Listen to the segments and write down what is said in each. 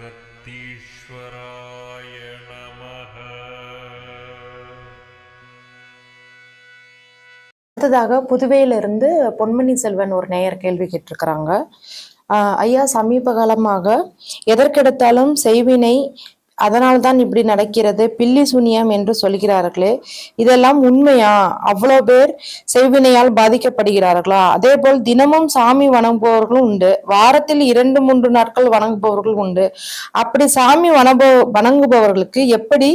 அகத்தீஸ்வராய நமः அடுத்ததாக புதுவையிலிருந்து பொன்மணி செல்வன் ஒரு நேயர் கேள்வி கேட்டிருக்கிறாங்க. ஆஹ் ஐயா சமீப காலமாக எதற்கெடுத்தாலும் செய்வினை அதனால்தான் இப்படி நடக்கிறது. பில்லி சூனியம் என்று சொல்கிறார்களே இதெல்லாம் உண்மையா? அவ்வளோ பேர் செய்வினையால் பாதிக்கப்படுகிறார்களா? அதே போல் தினமும் சாமி வணங்குபவர்களும் உண்டு. வாரத்தில் இரண்டு மூன்று நாட்கள் வணங்குபவர்கள் உண்டு. அப்படி சாமி வணப வணங்குபவர்களுக்கு எப்படி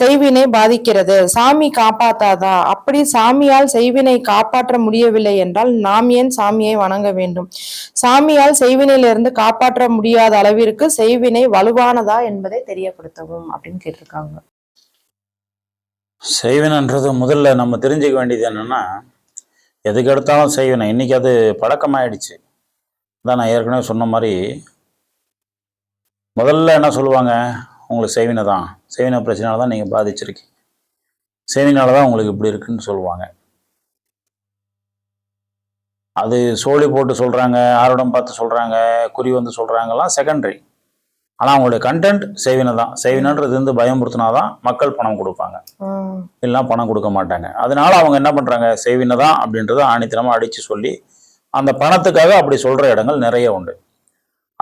செய்வினை பாதிக்கிறது? சாமி காப்பாத்தாதா? அப்படி சாமியால் செய்வினை காப்பாற்ற முடியவில்லை என்றால் நாம் ஏன் சாமியை வணங்க வேண்டும்? சாமியால் செய்வினையிலிருந்து காப்பாற்ற முடியாத அளவிற்கு செய்வினை வலுவானதா என்பதை தெரியப்படும் பயன்படுத்தவும் அப்படின்னு கேட்டிருக்காங்க. செய்வினன்றது முதல்ல நம்ம தெரிஞ்சுக்க வேண்டியது என்னன்னா எதுக்கு எடுத்தாலும் செய்வினை. இன்னைக்கு அது பழக்கமாயிடுச்சு. தான் நான் ஏற்கனவே சொன்ன மாதிரி முதல்ல என்ன சொல்லுவாங்க? உங்களுக்கு செய்வினை தான். செய்வினை பிரச்சனையால தான் நீங்கள் பாதிச்சிருக்கீங்க. செய்வினால தான் உங்களுக்கு இப்படி இருக்குன்னு சொல்லுவாங்க. அது சோழி போட்டு சொல்கிறாங்க ஆரோடம் பார்த்து சொல்கிறாங்க குறி வந்து சொல்கிறாங்கலாம் செகண்டரி ஆனால் அவங்களுடைய கண்டென்ட் செய்வினை தான். செய்வினைன்றது வந்து பயமுறுத்தினா தான் மக்கள் பணம் கொடுப்பாங்க. உம் இல்லைன்னா பணம் கொடுக்க மாட்டாங்க. அதனால அவங்க என்ன பண்றாங்க? செய்வினை தான் அப்படின்றத ஆணித்தனமா அடிச்சு சொல்லி அந்த பணத்துக்காக அப்படி சொல்ற இடங்கள் நிறைய உண்டு.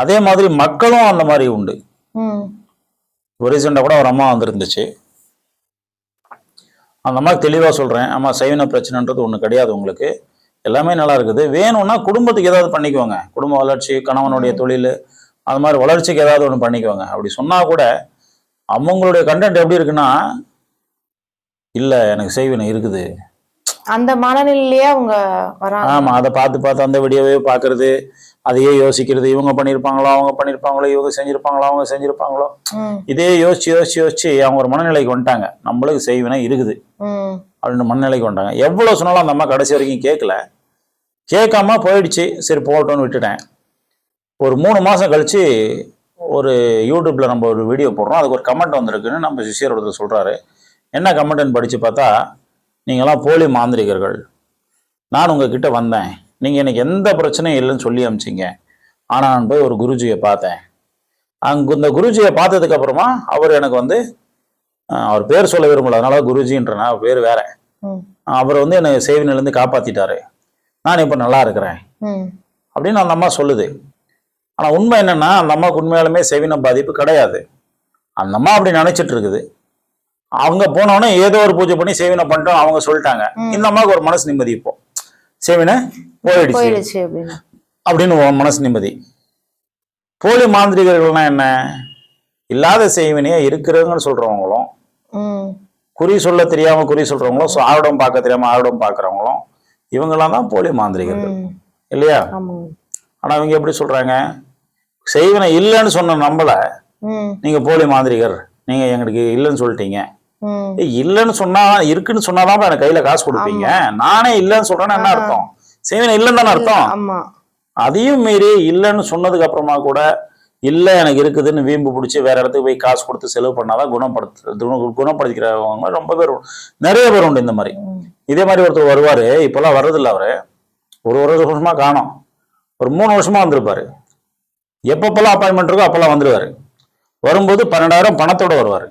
அதே மாதிரி மக்களும் அந்த மாதிரி உண்டு. ஒரு ரீசெண்டாக கூட ஒரு அம்மா வந்திருந்துச்சு. அந்த அம்மாவுக்கு தெளிவாக சொல்கிறேன் அம்மா செய்வினை பிரச்சனைன்றது ஒன்று கிடையாது உங்களுக்கு. எல்லாமே நல்லா இருக்குது. வேணும்னா குடும்பத்துக்கு ஏதாவது பண்ணிக்குவாங்க குடும்ப வளர்ச்சி கணவனுடைய தொழில் அது மாதிரி வளர்ச்சிக்கு ஏதாவது ஒன்று பண்ணிக்குவாங்க. அப்படி சொன்னால் கூட அவங்களுடைய கண்டென்ட் எப்படி இருக்குன்னா இல்லை எனக்கு செய்வினை இருக்குது. அந்த மனநிலையிலேயே அவங்க வராங்க. ஆமா அதை பார்த்து பார்த்து அந்த வீடியோவே பார்க்கறது அதையே யோசிக்கிறது. இவங்க பண்ணியிருப்பாங்களோ அவங்க பண்ணியிருப்பாங்களோ இவங்க செஞ்சிருப்பாங்களோ அவங்க செஞ்சிருப்பாங்களோ. இதே யோசிச்சு யோசிச்சு யோசிச்சு அவங்க ஒரு மனநிலைக்கு வந்துட்டாங்க. நம்மளுக்கு செய்வினை இருக்குது. அப்படின்னு மனநிலைக்கு வந்துட்டாங்க. எவ்வளோ சொன்னாலும் அந்த அம்மா கடைசி வரைக்கும் கேட்கல கேட்காம போயிடுச்சு. சரி போகட்டும்னு விட்டுட்டேன். ஒரு மூணு மாதம் கழிச்சு ஒரு யூடியூப்ல நம்ம ஒரு வீடியோ போடுறோம். அதுக்கு ஒரு கமெண்ட் வந்திருக்குன்னு நம்ம சிஷியர் ஒருத்தர் சொல்றாரு. என்ன கமெண்ட்னு படிச்சு பார்த்தா நீங்களாம் போலி மாந்திரிகர்கள். நான் உங்ககிட்ட வந்தேன். நீங்கள் எனக்கு எந்த பிரச்சனையும் இல்லைன்னு சொல்லி அமிச்சிங்க. ஆனால் நான் போய் ஒரு குருஜியை பார்த்தேன். அங்க இந்த குருஜியை பார்த்ததுக்கு அப்புறமா அவர் எனக்கு வந்து அவர் பேர் சொல்ல விரும்பல. அதனால குருஜின்றனா. அவர் பேர் வேற. அவர் வந்து என்னை சேவினிலேருந்து காப்பாத்திட்டாரு. நான் இப்போ நல்லா இருக்கிறேன். அப்படின்னு அந்த அம்மா சொல்லுது. ஆனால் உண்மை என்னன்னா அந்த அம்மாவுக்கு உண்மையாலுமே செவின பாதிப்பு கிடையாது. அந்த அம்மா அப்படி நினைச்சிட்டு இருக்குது அவங்க போனோடனே ஏதோ ஒரு பூஜை பண்ணி சேவினை பண்ணிட்டோம் அவங்க சொல்லிட்டாங்க. இந்த அம்மாவுக்கு ஒரு மனசு நிம்மதி இப்போ. சேவினை போயிடுச்சு. அப்படின்னு. மனசு நிம்மதி. போலி மாந்திரிகர்கள்னா என்ன? இல்லாத செய்வினையா இருக்கிறவங்கன்னு சொல்றவங்களும் குறி சொல்ல தெரியாம குறி சொல்றவங்களும் ஆருடம் பார்க்க தெரியாம ஆருடம் பார்க்கறவங்களும் இவங்கெல்லாம் தான் போலி மாந்திரிகர்கள். இல்லையா? ஆனா இவங்க எப்படி சொல்றாங்க? செய்வினை இல்லைன்னு சொன்ன நம்மள நீங்க போலி மாந்திரிகர் நீங்க எங்களுக்கு இல்லைன்னு சொல்லிட்டீங்க. இல்லைன்னு சொன்னா இருக்குன்னு சொன்னாதான் எனக்கு கையில காசு கொடுப்பீங்க. நானே இல்லைன்னு சொல்றேன்னா என்ன. அர்த்தம்? செய்வினை இல்லைன்னு தானே அர்த்தம்? அதையும் மீறி இல்லைன்னு சொன்னதுக்கு அப்புறமா கூட இல்லை எனக்கு இருக்குதுன்னு வீம்பு பிடிச்சி வேற இடத்துக்கு போய் காசு கொடுத்து செலவு பண்ணாதான் குணப்படுத்து குண- குணப்படுத்திக்கிறவங்க ரொம்ப பேர். நிறைய பேர் உண்டு இந்த மாதிரி. இதே மாதிரி ஒருத்தர் வருவாரு இப்பெல்லாம் வர்றதில்ல அவரு. ஒரு ஒரு வருஷமா காணோம். ஒரு மூணு வருஷமா வந்திருப்பாரு. எப்பப்பெல்லாம் அப்பாயின்மெண்ட் இருக்கோ அப்பெல்லாம் வந்துருவாரு. வரும்போது பன்னெண்டாயிரம் பணத்தோட வருவாரு.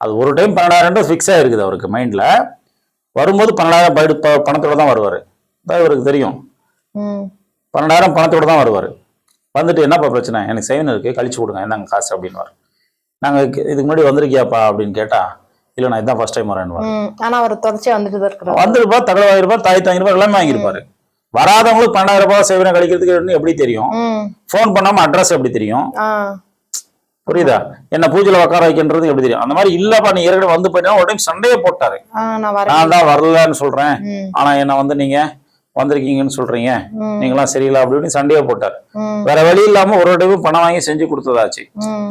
அது ஒரு டைம் பன்னெண்டாயிரம் ஃபிக்ஸ் ஆயிருக்குது அவருக்கு மைண்ட்ல வரும்போது பன்னெண்டாயிரம் பைடு பணத்தோட தான் வருவாரு. அதான் இவருக்கு தெரியும். பன்னெண்டாயிரம் பணத்தோட தான் வருவார். வந்துட்டு என்னப்பா பிரச்சனை? எனக்கு செய்வன இருக்கு கழிச்சு கொடுங்க. என்னங்க காசு அப்படின்னுவார். நாங்கள் இதுக்கு முன்னாடி வந்திருக்கியாப்பா அப்படின்னு கேட்டா இல்லை நான் இதான் ஃபர்ஸ்ட் டைம் வரேன்னு உம் ஆனா அவர் தொடர்ச்சியா வந்துட்டு தான் இருக்கிறார். வந்துருப்பா தகவல் வாங்கிருப்பார் தாய் தாங்கிருப்பார் எல்லாமே வாங்கியிருப்பாரு. வராதவங்களுக்கு பன்னெண்டாயிரம் ரூபாய் செய்வனை கழிக்கிறதுக்கு எப்படி தெரியும்? ஃபோன் பண்ணாம அட்ரஸ் எப்படி தெரியும்? புரியுதா? என்ன பூஜையில உட்கார வைக்கின்றது எப்படி தெரியும்? அந்த மாதிரி இல்லப்பா நீ ஏற்கனவே வந்து போயிட்டா டைம் சண்டையே போட்டாரு. நான் தான் வரலன்னு சொல்றேன். ஆனா என்ன வந்து நீங்க வந்திருக்கீங்கன்னு சொல்றீங்க. நீங்களாம் சரியில்லை அப்படி இப்படின்னு சண்டையே போட்டார். வேற வழி இல்லாம ஒரு டைமும் பணம் வாங்கி செஞ்சு கொடுத்ததாச்சு.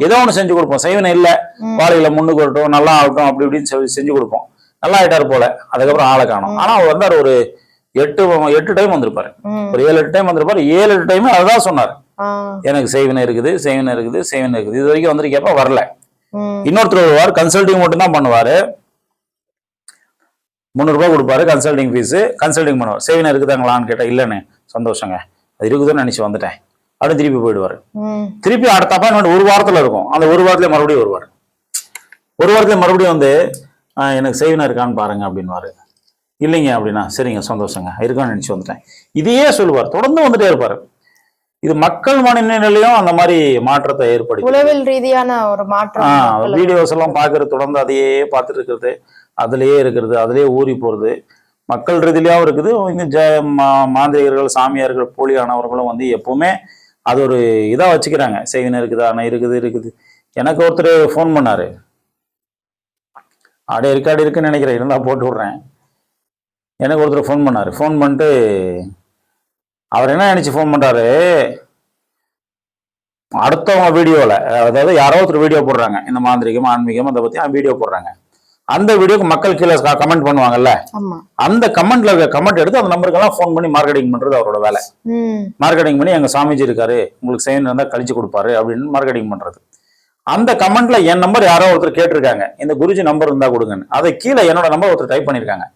ஏதோ ஒண்ணு செஞ்சு கொடுப்போம். செய்வனை இல்ல. வாழையில முன்னுக்கு வரட்டும் நல்லா ஆகட்டும் அப்படி இப்படின்னு செஞ்சு கொடுப்போம். நல்லா ஆயிட்டாரு போல. அதுக்கப்புறம் ஆளை காணும். ஆனா அவர் வந்தார் ஒரு எட்டு எட்டு டைம் வந்திருப்பாரு. ஒரு ஏழு எட்டு டைம் வந்திருப்பாரு. ஏழு எட்டு டைம் அதுதான் சொன்னார். எனக்கு செய்வினை இருக்குது செய்வினை இருக்குது செய்வினை இருக்குது. இது வரைக்கும் வந்திருக்கப்ப வரல. இன்னொருத்தர் வருவார் கன்சல்டிங் மட்டும் தான் பண்ணுவாரு. முந்நூறுபா கொடுப்பாரு கன்சல்டிங் ஃபீஸு கன்சல்டிங் பண்ணுவார். செய்வினை இருக்குதாங்களான்னு கேட்டா இல்லைண்ணே. சந்தோஷங்க. அது இருக்குதுன்னு நினைச்சு வந்துட்டேன். அப்படின்னு திருப்பி போயிடுவாரு. திருப்பி அடுத்த அப்பாயின்மெண்ட் ஒரு வாரத்துல இருக்கும். அந்த ஒரு வாரத்துல மறுபடியும் வருவார். ஒரு வாரத்துல மறுபடியும் வந்து "ஆஹ், எனக்கு செய்வினா இருக்கான்னு பாருங்க அப்படின்வாரு இல்லைங்க அப்படின்னா சரிங்க சந்தோஷங்க. இருக்கான்னு நினைச்சு வந்துட்டேன். இதையே சொல்லுவார். தொடர்ந்து வந்துட்டே இருப்பாரு. இது மக்கள் மனநிலையிலையும் அந்த மாதிரி மாற்றத்தை ஏற்படுத்தி உளவியல் ரீதியான ஒரு மாற்றம். வீடியோஸ் எல்லாம் பார்க்கறது தொடர்ந்து அதையே பார்த்துட்டு இருக்கிறது. அதுலயே இருக்கிறது அதுலயே ஊறி போறது. மக்கள் ரீதியிலாவும் இருக்குது. இந்த ஜ மா- மாந்திரிகர்கள் சாமியார்கள் போலியானவர்களும் வந்து எப்பவுமே அது ஒரு இதா வச்சுக்கிறாங்க. செய்வினை இருக்குது ஆனால் இருக்குது இருக்குது. எனக்கு ஒருத்தர் ஃபோன் பண்ணாரு. ஆடே இருக்காடு இருக்குன்னு நினைக்கிறேன். இருந்தா போட்டு விடுறேன். எனக்கு ஒருத்தர் ஃபோன் பண்ணாரு. ஃபோன் பண்ணிட்டு அவர் என்ன நினைச்சு ஃபோன் பண்றாரு? அடுத்தவங்க வீடியோவில் அதாவது யாரோ ஒருத்தர் வீடியோ போடுறாங்க. இந்த மாந்திரிகம் ஆன்மீகம் அதை பற்றி வீடியோ போடுறாங்க. அந்த வீடியோக்கு மக்கள் கீழே கமெண்ட் பண்ணுவாங்கல்ல? அந்த கமெண்ட்ல இருக்க கமெண்ட் எடுத்து அந்த நம்பருக்கெல்லாம் ஃபோன் பண்ணி மார்க்கெட்டிங் பண்றது அவரோட வேலை. மார்க்கெட்டிங் பண்ணி எங்க சாமிஜி இருக்காரு உங்களுக்கு செய்யணும் இருந்தால் கழிச்சு கொடுப்பாரு அப்படின்னு மார்க்கெட்டிங் பண்றது. அந்த கமெண்ட்ல என் நம்பர் யாரோ ஒருத்தர் கேட்டிருக்காங்க. இந்த குருஜி நம்பர் இருந்தா கொடுங்கன்னு. அதை கீழே என்னோட நம்பர் ஒருத்தர் டைப் பண்ணியிருக்காங்க.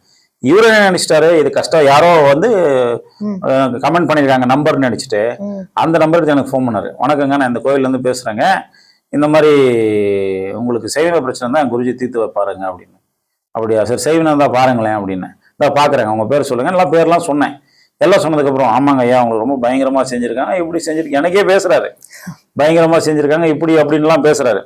இவரு நினைச்சிட்டாரு? இது கஷ்டம். யாரோ வந்து. கமெண்ட் பண்ணியிருக்காங்க. நம்பர்னு நினைச்சிட்டு அந்த நம்பருக்கு எனக்கு ஃபோன் பண்ணாரு. வணக்கங்க நான் இந்த கோயில்லேருந்து பேசுகிறேங்க இந்த மாதிரி உங்களுக்கு செய்வின பிரச்சனை தான் குருஜி தீர்த்து வைப்பாருங்க அப்படின்னு. அப்படியா? சரி செய்வினா தான் பாருங்களேன் அப்படின்னு. இதான் பார்க்குறேங்க உங்கள் பேர் சொல்லுங்க. எல்லாம் பேர்லாம் சொன்னேன். எல்லாம் சொன்னதுக்கப்புறம் ஆமாங்க ஐயா உங்களுக்கு ரொம்ப பயங்கரமாக செஞ்சுருக்காங்க. இப்படி செஞ்சிருக்கேன் எனக்கே பேசுகிறாரு பயங்கரமாக செஞ்சுருக்காங்க. இப்படி அப்படின்லாம் பேசுகிறாரு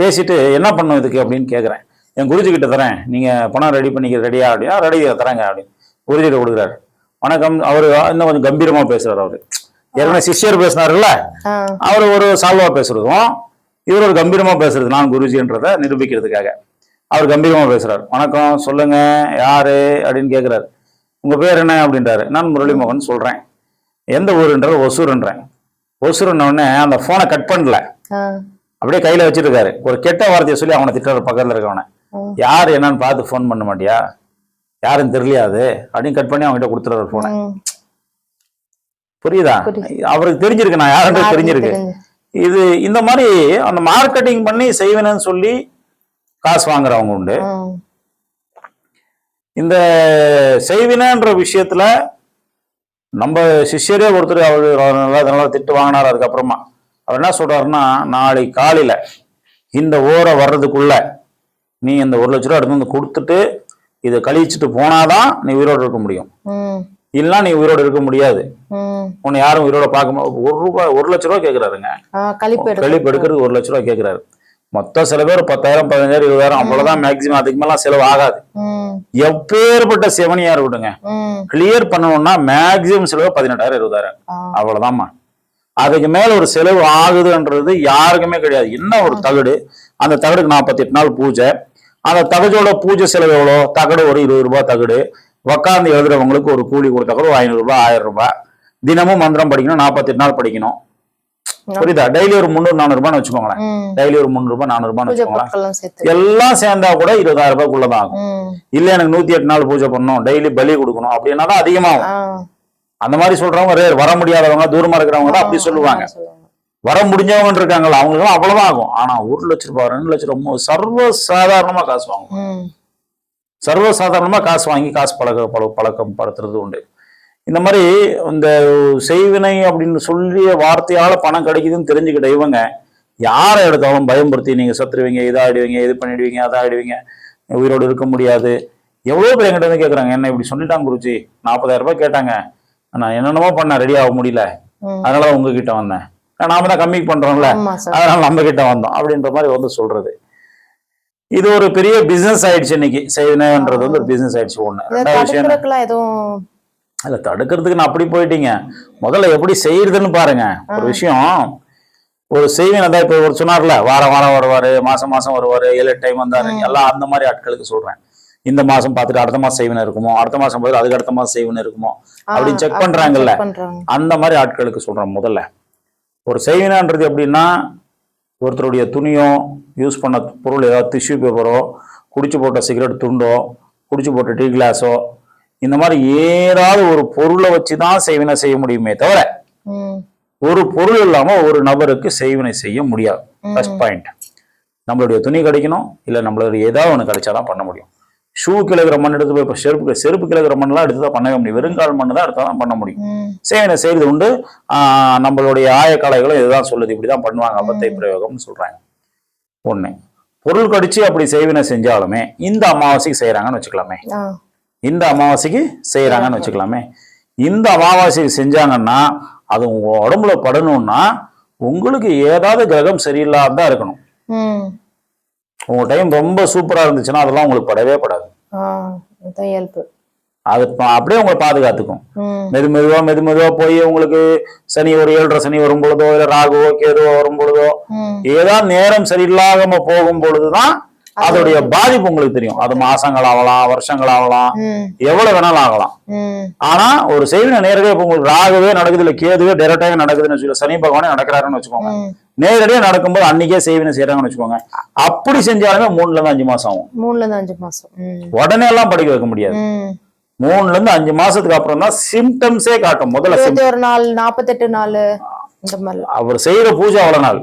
பேசிட்டு என்ன பண்ணும் இதுக்கு அப்படின்னு கேட்குறேன் என் குருஜி கிட்ட தரேன். நீங்கள் பணம் ரெடி பண்ணிக்க ரெடியா அப்படின்னா ரெடி தரேங்க அப்படின்னு குருஜிட்ட கொடுக்குறாரு. வணக்கம். அவர் இன்னும் கொஞ்சம் கம்பீரமாக பேசுகிறார் அவர். ஏற்கனவே சிஷ்யர் பேசினாருல்ல? ஆ. அவர் ஒரு சால்வா பேசுறதும் இவர் ஒரு கம்பீரமா பேசுறது நான் குருஜின்றதை நிரூபிக்கிறதுக்காக. அவர் கம்பீரமா பேசுறாரு. வணக்கம். சொல்லுங்க. யாரு? அப்படின்னு கேட்கிறாரு உங்க பேர் என்ன? அப்படின்றாரு. நான் முரளிமோகன் சொல்றேன். எந்த ஊருன்றது ஒசூர்ன்றேன். ஒசூர்ன உடனே அந்த போனை கட் பண்ணல. அப்படியே கையில வச்சிட்டு இருக்காரு ஒரு கெட்ட வார்த்தையை சொல்லி அவனை திட்டுறாரு பக்கத்துல இருக்கவனை. யார் என்னன்னு பார்த்து ஃபோன் பண்ண மாட்டியா? யாருன்னு தெரியலையாது அப்படின்னு கட் பண்ணி அவங்ககிட்ட கொடுத்துறாரு போனை ம். புரியுதா. அவருக்கு தெரிஞ்சிருக்கு நான் யாருன்றது தெரிஞ்சிருக்கு. தெரிஞ்சு. இது இந்த மாதிரி அந்த மார்க்கெட்டிங் பண்ணி செய்வேன்னு சொல்லி காசு வாங்குறவங்க உண்டு. இந்த செய்வினன்ற விஷயத்துல நம்ம சிஷ்யரே ஒருத்தர் அவர் நல்லா நல்லா திட்டு வாங்கினார் அதுக்கப்புறமா. அவர் என்ன சொல்றாருன்னா நாளை காலையில இந்த ஓரை வர்றதுக்குள்ள நீ இந்த ஒரு லட்ச ரூபா எடுத்து வந்து கொடுத்துட்டு இதை கழிச்சிட்டு போனாதான் நீ உயிரோடு இருக்க முடியும். இல்லைன்னா நீ உயிரோடு இருக்க முடியாது. உன்னை யாரும் உயிரோட பார்க்க மு- ஒரு ரூபாய் ஒரு லட்ச ரூபா கேட்குறாருங்க கழிப்பு எடுக்கிறதுக்கு ஒரு லட்ச ரூபா கேட்குறாரு மொத்தம் சில பேர் பத்தாயிரம் பதினஞ்சாயிரம் இருபதாயிரம் அவ்வளவுதான் மேக்சிமம் அதுக்கு மேலாம் செலவு ஆகாது. எப்பேற்பட்ட செவனியா இருக்கட்டுங்க கிளியர் பண்ணணும்னா மேக்சிமம் செலவு பதினெட்டாயிரம் இருபதாயிரம். ஆ. அவ்வளவுதாம்மா. அதுக்கு மேல ஒரு செலவு ஆகுதுன்றது யாருக்குமே கிடையாது. என்ன ஒரு தகடு? அந்த தகடுக்கு நாற்பத்தி எட்டு நாள் பூஜை. அந்த தகடோட பூஜை செலவு எவ்வளோ? தகடு ஒரு இருபது ரூபாய் தகடு. உக்காந்து எழுதுறவங்களுக்கு ஒரு கூலி கொடுத்தா கூட ஒரு ஐநூறு ரூபாய் ஆயிரம் ரூபாய். தினமும் மந்திரம் படிக்கணும் நாற்பத்தி எட்டு நாள் படிக்கணும். புரியுதா? டெய்லி ஒரு முந்நூறு நானூறு ரூபான்னு வச்சுக்கோங்களேன். டெய்லி ஒரு முந்நூறு ரூபாய் நானூறு ரூபான்னு வச்சுக்கோங்களேன். எல்லாம் சேர்ந்தா கூட இருபதாயிரம் ரூபாய்க்குள்ளதான் ஆகும். இல்ல எனக்கு நூத்தி எட்டு நாள் பூஜை பண்ணணும் டெய்லி பலி கொடுக்கணும் அப்படின்னா தான் அதிகமாகும். அந்த மாதிரி சொல்றவங்க rare. வர முடியாதவங்க தூரமா இருக்கிறவங்க தான் அப்படி சொல்லுவாங்க. வர முடிஞ்சவங்க இருக்காங்கல்ல அவங்களுக்கு அவ்வளவுதான் ஆகும். ஆனா ஒரு லட்ச ரூபாய் ரெண்டு லட்ச ரூபாய் சர்வ சாதாரணமா காசு வாங்குவோம் ம். சர்வ சாதாரணமா காசு வாங்கி காசு பழக்க பழ பழக்கம் படுத்துறது உண்டு. இந்த மாதிரி இந்த செய்வினை அப்படின்னு சொல்லிய வார்த்தையால பணம் கிடைக்குதுன்னு தெரிஞ்சுக்கிட்ட இவங்க யாரை எடுத்தாலும் பயன்படுத்தி நீங்க சத்துருவீங்க இதாயிடுவீங்க இது பண்ணிடுவீங்க அதாயிடுவீங்க உயிரோடு இருக்க முடியாது. எவ்வளோ பேர் என்கிட்ட வந்து கேட்குறாங்க என்ன இப்படி சொல்லிட்டாங்க குருஜி? நாற்பதாயிரம் ரூபாய் கேட்டாங்க. நான் என்னென்னமோ பண்ணேன் ரெடி ஆக முடியல. அதனால தான் உங்ககிட்ட வந்தேன். நாம தான் கம்மி பண்றோம்ல. அதனால நம்ம கிட்ட வந்தோம் அப்படின்ற மாதிரி வந்து சொல்றது. இது ஒரு பெரிய பிசினஸ் ஆயிடுச்சு இன்னைக்கு. செய்வினைன்றது வந்து ஒரு பிசினஸ் ஆயிடுச்சு ஒண்ணு. ரெண்டாவது விஷயம் அதுல தடுக்கிறதுக்கு நான் அப்படி போயிட்டீங்க. முதல்ல எப்படி செய்யறதுன்னு பாருங்க. ஒரு விஷயம் ஒரு செய்வினை தான் இப்போ ஒரு சொன்னார்ல வாரம் வாரம் வருவாரு மாசம் மாசம் வருவாரு ஏழு டைம் வந்தாரு. எல்லாம் அந்த மாதிரி ஆட்களுக்கு சொல்றேன். இந்த மாசம் பார்த்துட்டு அடுத்த மாசம் செய்வினை இருக்குமோ? அடுத்த மாசம் பார்த்துட்டு அதுக்கு அடுத்த மாசம் செய்வினை இருக்குமோ? ஆ, அப்படின்னு செக் அப்படி பண்றாங்கல்ல அந்த மாதிரி ஆட்களுக்கு சொல்றேன் முதல்ல. ஒரு செய்வினான்றது எப்படின்னா ஒருத்தருடைய துணியோ யூஸ் பண்ண பொருள் ஏதாவது டிஷ்யூ பேப்பரோ குடிச்சு போட்ட சிகரெட் துண்டோ குடிச்சு போட்ட டீ கிளாஸோ இந்த மாதிரி ஏதாவது ஒரு பொருளை வச்சு தான் செய்வினை செய்ய முடியுமே தவிர ஒரு பொருள் இல்லாம ஒரு நபருக்கு செய்வினை செய்ய முடியாது. ஃபர்ஸ்ட் பாயிண்ட் நம்மளுடைய துணி கிடைக்கணும் இல்லை நம்மளுடைய ஏதாவது ஒன்று கிடைச்சாதான் பண்ண முடியும். ஷூ கிழக்கிற மண் எடுத்து போய் இப்போ செருப்பு செருப்பு கிழக்கிற மண்ணெல்லாம் எடுத்து தான் பண்ணவே முடியும். வெறுங்கால் மண் தான் எடுத்தால் தான் பண்ண முடியும். சேவனை செய்கிறது உண்டு. நம்மளுடைய ஆயக்கலைகளும் இதுதான் சொல்லுது. இப்படி தான் பண்ணுவாங்க. அபத்தை பிரயோகம்னு சொல்றாங்க. ஒண்ணு. பொருள் கடிச்சு அப்படி செய்வினை செஞ்சாலுமே இந்த அமாவாசைக்கு செய்யறாங்கன்னு வச்சுக்கலாமே. இந்த அமாவாசைக்கு செய்யறாங்கன்னு வச்சுக்கலாமே. இந்த அமாவாசைக்கு செஞ்சாங்கன்னா அது உங்க உடம்புல படணும்னா உங்களுக்கு ஏதாவது கிரகம் சரியில்லாம தான் இருக்கணும் உங்க டைம் ரொம்ப சூப்பரா இருந்துச்சுன்னா அதெல்லாம் உங்களுக்கு படவே படாது. அது அப்படியே உங்களை பாதுகாத்துக்கும். மெது மெதுவா மெது மெதுவா போய் உங்களுக்கு சனி ஒரு ஏழரை சனி வரும் பொழுதோ இல்ல ராகுவோ கேதுவோ வரும் பொழுதோ ஏதாவது நேரம் சரியில்லாம போகும் பொழுதுதான் அதோடைய பாதிப்பு உங்களுக்கு தெரியும். அது மாசங்கள் ஆகலாம் வருஷங்கள் ஆகலாம் எவ்வளவு வேணாலும் ஆகலாம். ஆனா ஒரு செய்தின நேரடியா இப்ப உங்களுக்கு ராகவே நடக்குது இல்ல கேதுவே டேரக்டாக நடக்குதுன்னு வச்சுக்கோ சனி பகவானே நடக்கிறாருன்னு வச்சுக்கோங்க. ம் நேரடியா நடக்கும்போது அன்னைக்கே செய்வினை செய்யறாங்கன்னு வச்சுக்கோங்க. அப்படி செஞ்சாலுமே மூணுல இருந்து அஞ்சு மாசம் ஆகும். மூணுல இருந்து அஞ்சு மாசம். உடனே எல்லாம் படிக்க வைக்க முடியாது. மூணுல இருந்து அஞ்சு மாசத்துக்கு அப்புறம் தான் சிம்டம்ஸே காட்டும். முதல்ல ஒரு நாள் நாற்பத்தெட்டு நாள் அவர் செய்யற பூஜை அவ்வளவு நாள்.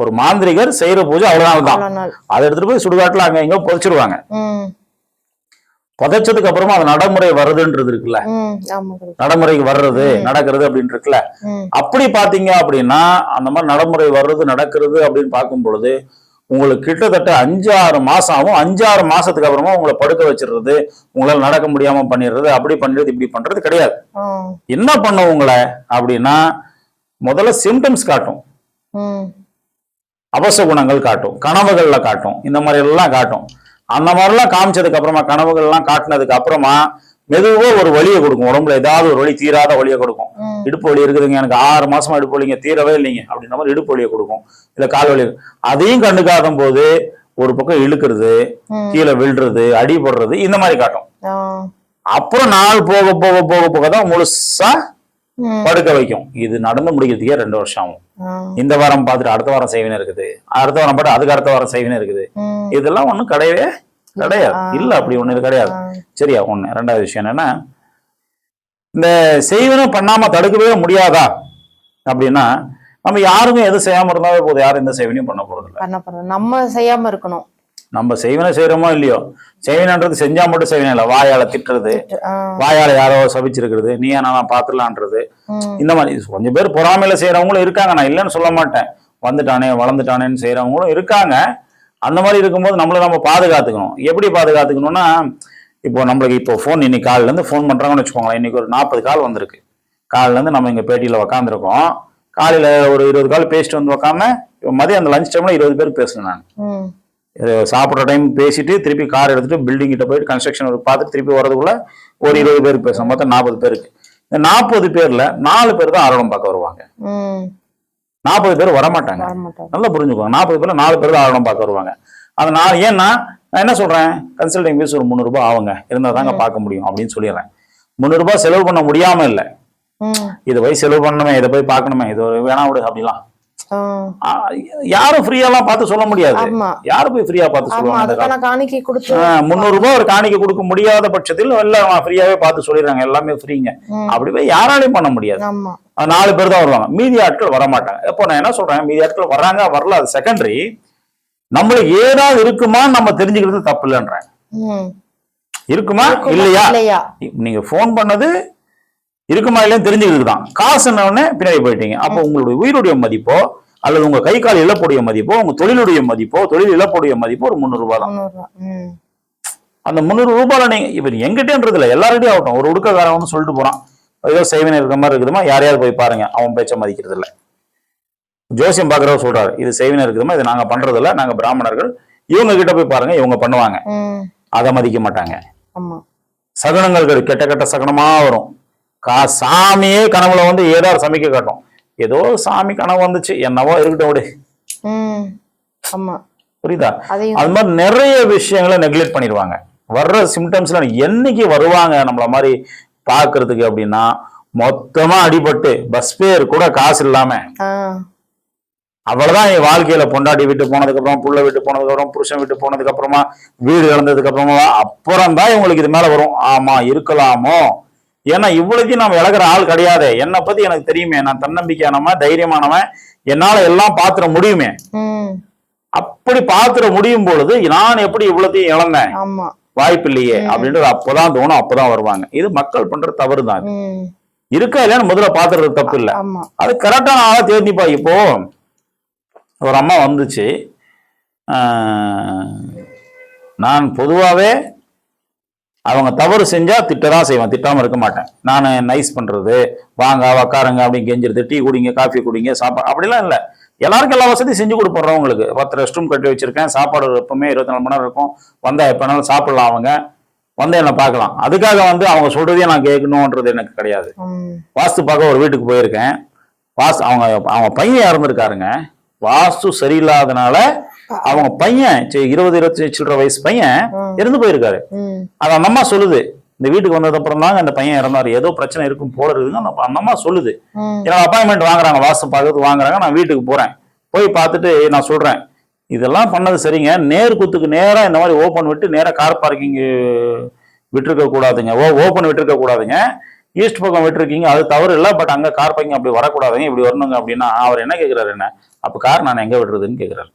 ஒரு மாந்திரிகர் செய்யற பூஜை அவ்வளவு நாள் தான். அதை எடுத்துட்டு போய் சுடுகாட்டுல அங்க இங்க புதைச்சிருவாங்க. புதைச்சதுக்கு அப்புறமா அது நடைமுறை வருதுன்றது இருக்குல்ல. நடைமுறைக்கு வர்றது நடக்கிறது அப்படின்னு இருக்குல்ல. அப்படி பாத்தீங்க அப்படின்னா அந்த மாதிரி நடைமுறை வர்றது நடக்கிறது அப்படின்னு பார்க்கும் பொழுது உங்களுக்கு கிட்டத்தட்ட அஞ்சாறு மாசம் ஆகும். அஞ்சாறு மாசத்துக்கு அப்புறமா உங்களை படுக்க வச்சிடுறது உங்களால நடக்க முடியாம பண்ணிடுறது அப்படி பண்றது இப்படி பண்றது கிடையாது. என்ன பண்ணும் உங்களை அப்படின்னா முதல்ல சிம்டம்ஸ் காட்டும். ம். அவச குணங்கள் காட்டும். கனவுகள்ல காட்டும். இந்த மாதிரி எல்லாம் காட்டும். அந்த மாதிரிலாம் காமிச்சதுக்கு அப்புறமா கனவுகள்லாம் காட்டினதுக்கு அப்புறமா மெதுவா ஒரு வலியை கொடுக்கும். உடம்புல ஏதாவது ஒரு வலி தீராத வலியை கொடுக்கும். இடுப்பு வலி இருக்குதுங்க எனக்கு ஆறு மாசமா இடுப்பு வலிங்க தீரவே இல்லைங்க அப்படின்ற மாதிரி இடுப்பு வலியை கொடுக்கும். இல்ல கால் வலி அதையும் கண்டுக்காத போது ஒரு பக்கம் இழுக்கிறது. கீழே விழுறது அடிபடுறது இந்த மாதிரி காட்டும். அப்புறம் நாள் போக போக போக போக தான் முழுசா படுக்க வைக்கும். இது நடந்து முடிக்கிறதுக்கே ரெண்டு வருஷம் ஆகும். இந்த வாரம் பார்த்துட்டு அடுத்த வாரம் செய்வினை இருக்குது. அடுத்த வாரம் பார்த்து அதுக்கு அடுத்த வாரம் செய்வினை இருக்குது. இதெல்லாம் ஒண்ணும் கிடையவே கிடையாது. இல்ல அப்படி ஒண்ணு இது கிடையாது. சரியா ஒண்ணு. ரெண்டாவது விஷயம் என்னன்னா இந்த செய்வினை பண்ணாம தடுக்கவே முடியாதா? அப்படின்னா நம்ம யாருமே எதுவும் செய்யாம இருந்தாவே போதும். யாரும் எந்த செய்வினையும் பண்ண போறது இல்ல. நம்ம செய்யாம இருக்கணும். நம்ம செய்வினை செய்யறோமோ இல்லையோ? செய்வினைன்றது செஞ்சா மட்டும் செய்வினை இல்லை வாயால திட்டுறது வாயால யாரோ சபிச்சிருக்கிறது நீ நான் பாத்துலான்றது இந்த மாதிரி கொஞ்சம் பேர் பொறாமையில செய்யறவங்களும் இருக்காங்க. நான் இல்லைன்னு சொல்ல மாட்டேன். வந்துட்டானே வளர்ந்துட்டானேன்னு செய்யறவங்களும் இருக்காங்க. அந்த மாதிரி இருக்கும்போது நம்மள நம்ம பாதுகாத்துக்கணும். எப்படி பாதுகாத்துக்கணும்னா இப்போ நம்மளுக்கு இப்போ ஃபோன் இன்னைக்கு காலையில இருந்து ஃபோன் பண்றாங்கன்னு வச்சுக்கோங்களேன். இன்னைக்கு ஒரு நாற்பது கால் வந்திருக்கு. காலையில இருந்து நம்ம இங்க பேட்டியில உக்காந்துருக்கோம். காலையில ஒரு இருபது கால் பேசிட்டு வந்து உக்காம மதியம் அந்த லஞ்ச் டைம்ல இருபது பேர் பேசுனேன் நான். சாப்பிட்ற டைம் பேசிட்டு திருப்பி கார் எடுத்துட்டு பில்டிங் கிட்ட போயிட்டு கன்ஸ்ட்ரக்ஷன் ஒர்க் பார்த்துட்டு திருப்பி வரதுக்குள்ள ஒரு இருபது பேர் பேசணும் மொத்தம் நாற்பது பேருக்கு இந்த நாற்பது பேர்ல நாலு பேர் தான் ஆர்வம் பார்க்க வருவாங்க. நாற்பது பேர் வரமாட்டாங்க. வர மாட்டாங்க நல்லா புரிஞ்சுக்கோங்க. நாற்பது பேர்ல நாலு பேர் தான் ஆர்வம் பார்க்க வருவாங்க. அந்த நாலு ஏன்னா நான் என்ன சொல்றேன்? கன்சல்டிங் ஃபீஸ் ஒரு முந்நூறுபா ஆகுங்க. இருந்தால் தாங்க பார்க்க முடியும் அப்படின்னு சொல்லிடுறேன். முந்நூறுபா செலவு பண்ண முடியாம இல்லை. இதை போய் செலவு பண்ணணுமே இதை போய் பார்க்கணுமே இது வேணா விடு அப்படிலாம். யாரும் ஃப்ரீயாலாம் பார்த்து சொல்ல முடியாது. யாரும் போய் ஃப்ரீயா பார்த்து சொல்லுவாங்க காணிக்கை கொடுத்து. முந்நூறு ரூபாய் ஒரு காணிக்கை கொடுக்க முடியாத பட்சத்தில் எல்லாம் ஃப்ரீயாவே பார்த்து சொல்லிடுறாங்க. எல்லாமே ஃப்ரீங்க. அப்படி போய் யாராலையும் பண்ண முடியாது. நாலு பேர் தான் வருவாங்க. மீதி ஆட்கள் வர மாட்டாங்க இப்போ நான் என்ன சொல்றேன்? மீதி ஆட்கள் வர்றாங்க வரல அது செகண்டரி நம்மளுக்கு ஏதாவது இருக்குமான்னு நம்ம தெரிஞ்சுக்கிறது தப்பு இல்லைன்றேன் ம். இருக்குமா? இருக்குமா, இல்லையா? நீங்க ஃபோன் பண்ணது இருக்குமா இல்லையான்னு தெரிஞ்சுக்கிறது தான் காசு உடனே பின்னாடி போயிட்டீங்க. அப்போ உங்களுடைய உயிருடைய மதிப்போ அல்லது உங்க கை கால் இழப்புடைய மதிப்போ உங்க தொழிலுடைய மதிப்போ தொழில் இழப்புடைய மதிப்போ ஒரு முந்நூறு ரூபாய் தான் அந்த முந்நூறு ரூபாயில நீங்க இப்ப எங்கிட்டேன்றது இல்லை எல்லார்கிட்டயும் ஆகட்டும். ஒரு உடுக்கக்காரன் வந்து சொல்லிட்டு போறான். ஏதோ செய்வனை இருக்கிற மாதிரி இருக்குதுமா? யாரையாவது போய் பாருங்க. அவன் பேச்ச மதிக்கிறது இல்ல. ஜோசியம் பாக்குறவர் சொல்றாரு இது செய்வனை இருக்குதுமா? இது நாங்க பண்றது இல்ல. நாங்க பிராமணர்கள். இவங்க கிட்ட போய் பாருங்க இவங்க பண்ணுவாங்க. அதை மதிக்க மாட்டாங்க. சகுனங்கள் கிடை- கெட்ட கெட்ட சகுனமா வரும். கா சாமியே கனவுல வந்து ஏதாவது சமைக்க காட்டும். ஏதோ சாமி கனவு வந்துச்சு. என்னவோ இருக்கட்டும் ஆமா. புரியுதா? அது மாதிரி நிறைய விஷயங்களை நெக்லெக்ட் பண்ணிடுவாங்க. வர்ற சிம்டம்ஸ்ல என்னைக்கு வருவாங்க நம்மள மாதிரி பாக்குறதுக்கு அப்படின்னா மொத்தமா அடிபட்டு பஸ் பேர் கூட காசு இல்லாம. அவ்வளவுதான் என் வாழ்க்கையில பொண்டாட்டி விட்டு போனதுக்கு அப்புறம் புள்ள விட்டு போனதுக்கு அப்புறம் புருஷன் விட்டு போனதுக்கு அப்புறமா வீடு இழந்ததுக்கு அப்புறமா அப்புறம் தான் இவங்களுக்கு இது மேல வரும். ஆமா இருக்கலாமோ? ஏன்னா இவ்வளவுக்கு நம்ம இழக்கிற ஆள் கிடையாது. என்னை பத்தி எனக்கு தெரியுமே. நான் தன்னம்பிக்கையானவன் தைரியமானவன். என்னால எல்லாம் பாத்திர முடியுமே. அப்படி பாத்திர முடியும் பொழுது நான் எப்படி இவ்வளத்தையும் இழந்தேன்? வாய்ப்பு இல்லையே. அப்படின்றது அப்பதான் தோணும். அப்பதான் வருவாங்க. இது மக்கள் பண்ற தவறு தான் இருக்கா இல்லையான்னு முதல்ல பாத்துறது தப்பு இல்ல. அது கரெக்டான ஆளா தேர்ந்திப்பா இப்போ ஒரு அம்மா வந்துச்சு. நான் பொதுவாகவே அவங்க தவறு செஞ்சா திட்டதான் செய்வேன் திட்டாம இருக்க மாட்டேன். நான் நைஸ் பண்றது வாங்க உக்காருங்க அப்படின்னு கெஞ்சிருது டீ குடிங்க காஃபி குடிங்க சாப்பாடு அப்படிலாம் இல்லை. எல்லாருக்கும் எல்லா வசதியும் செஞ்சு கொடுப்போம் உங்களுக்கு பத்து ரெஸ்ட் ரூம் கட்டி வச்சிருக்கேன் சாப்பாடு எப்பவுமே இருபத்தி நாலு மணி நேரம் இருக்கும். வந்தா எப்பனாலும் சாப்பிடலாம் அவங்க. வந்து என்னை பார்க்கலாம். அதுக்காக வந்து அவங்க சொல்றதையும் நான் கேட்கணுன்றது எனக்கு கிடையாது. வாஸ்து பார்க்க ஒரு வீட்டுக்கு போயிருக்கேன். வாஸ்து அவங்க அவங்க பையன் இறந்துருக்காருங்க வாஸ்து சரியில்லாதனால அவங்க பையன் இருபது இருபத்தி சில்லற வயசு பையன். இறந்து போயிருக்காரு. அது அந்த அம்மா சொல்லுது. இந்த வீட்டுக்கு வந்தது அப்புறம் தாங்க அந்த பையன் இறந்தாரு. ஏதோ பிரச்சனை இருக்கும் போல இருக்குதுங்க அந்த அம்மா சொல்லுது. என்னோட அப்பாயின்மெண்ட் வாங்குறாங்க வாஸ்து பார்க்கறது வாங்குறாங்க நான் வீட்டுக்கு போறேன். போய் பார்த்துட்டு நான் சொல்றேன். இதெல்லாம் பண்ணது சரிங்க. நேர் குத்துக்கு நேரா இந்த மாதிரி ஓப்பன் விட்டு நேரா கார் பார்க்கிங் விட்டுருக்க கூடாதுங்க. ஓ ஓப்பன் விட்டுருக்க கூடாதுங்க. ஈஸ்ட் பக்கம் விட்டுருக்கீங்க. அது தவறு இல்லை. பட் அங்க கார் பார்க்கிங் அப்படி வரக்கூடாதுங்க. இப்படி வரணுங்க அப்படின்னா அவர் என்ன கேட்கிறாரு என்ன? அப்ப கார் நான் எங்க விடுறதுன்னு கேட்கிறாரு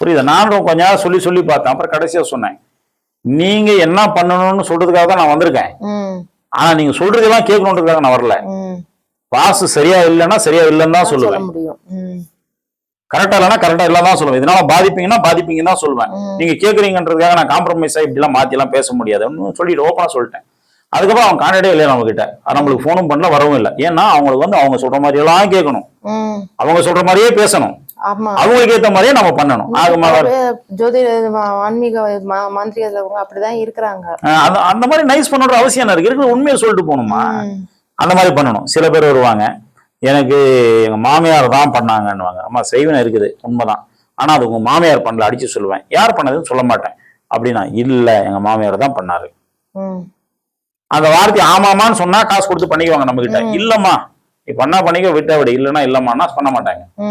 புரியுதா? நானும் கொஞ்ச நேரம் சொல்லி சொல்லி பார்த்தேன். அப்புறம் கடைசியா சொன்னேன். நீங்க என்ன பண்ணணும்னு சொல்றதுக்காக தான் நான் வந்திருக்கேன். ஆனா நீங்க சொல்றதெல்லாம் கேட்கணுன்றதுக்காக நான் வரல. வாசு சரியா இல்லைன்னா சரியா இல்லைன்னு தான் சொல்ல சொல்லுவேன் கரெக்டா இல்லைன்னா கரெக்டா இல்ல தான் சொல்லுவேன். இதனால பாதிப்பீங்கன்னா பாதிப்பீங்கன்னு தான் சொல்லுவேன். நீங்க கேக்குறீங்கன்றதுக்காக நான் காம்ப்ரமைஸ் ஆகி இப்படிலாம் மாத்தி எல்லாம் பேச முடியாது. சொல்லிட்டு ஓப்பனா சொல்லிட்டேன். அதுக்கப்புறம் அவன் கான்டாக்டே இல்லை நம்ம கிட்ட நம்மளுக்கு ஃபோனும் பண்ணல வரவும் இல்லை. ஏன்னா அவங்களுக்கு வந்து அவங்க சொல்ற மாதிரி எல்லாம் கேட்கணும். அவங்க சொல்ற மாதிரியே பேசணும். அவங்களுக்கு ஏத்த மாதிரியே நம்ம பண்ணணும். ஆக மாதிரி ஜோதிட ஆன்மீக ம- மாந்திரிகத்தவங்க அப்படிதான் இருக்கிறாங்க. அந்த அந்த மாதிரி நைஸ் பண்ணுற அவசியம் என்ன இருக்கு இருக்கிற உண்மையை சொல்லிட்டு போகணுமா. அந்த மாதிரி பண்ணணும். சில பேர் வருவாங்க. எனக்கு எங்க மாமியார் தான் பண்ணாங்கன்னுவாங்க. அம்மா செய்வன இருக்குது. உண்மைதான். ஆனா அது உங்க மாமியார் பண்ணல அடிச்சு சொல்லுவேன். யார் பண்ணதுன்னு சொல்ல மாட்டேன். அப்படின்னா இல்ல எங்க மாமியார் தான் பண்ணாரு. அந்த வார்த்தை ஆமாமான்னு சொன்னா காசு கொடுத்து பண்ணிக்குவாங்க நம்ம கிட்ட இல்லம்மா. நீ பண்ணா பண்ணிக்க விட்ட விட. இல்லைன்னா இல்லம்மான்னா பண்ண மாட்டாங்க.